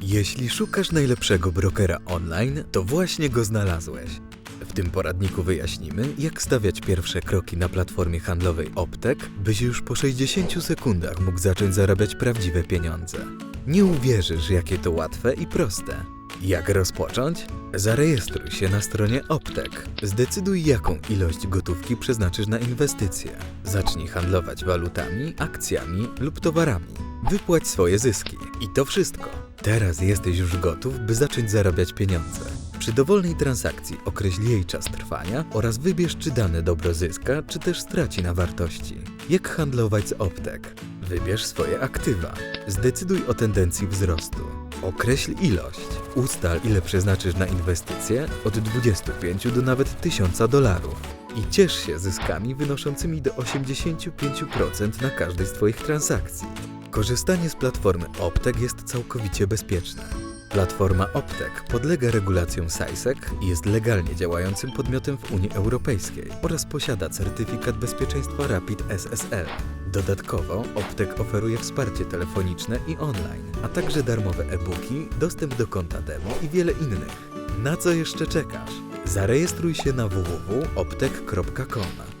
Jeśli szukasz najlepszego brokera online, to właśnie go znalazłeś. W tym poradniku wyjaśnimy, jak stawiać pierwsze kroki na platformie handlowej Optek, byś już po 60 sekundach mógł zacząć zarabiać prawdziwe pieniądze. Nie uwierzysz, jakie to łatwe i proste. Jak rozpocząć? Zarejestruj się na stronie Optek. Zdecyduj, jaką ilość gotówki przeznaczysz na inwestycje. Zacznij handlować walutami, akcjami lub towarami. Wypłać swoje zyski. I to wszystko. Teraz jesteś już gotów, by zacząć zarabiać pieniądze. Przy dowolnej transakcji określ jej czas trwania oraz wybierz, czy dane dobro zyska, czy też straci na wartości. Jak handlować z Optek? Wybierz swoje aktywa. Zdecyduj o tendencji wzrostu. Określ ilość. Ustal, ile przeznaczysz na inwestycje od 25 do nawet 1000 dolarów. I ciesz się zyskami wynoszącymi do 85% na każdej z Twoich transakcji. Korzystanie z platformy Optek jest całkowicie bezpieczne. Platforma Optek podlega regulacjom SISEC i jest legalnie działającym podmiotem w Unii Europejskiej oraz posiada certyfikat bezpieczeństwa Rapid SSL. Dodatkowo Optek oferuje wsparcie telefoniczne i online, a także darmowe e-booki, dostęp do konta demo i wiele innych. Na co jeszcze czekasz? Zarejestruj się na www.optek.com.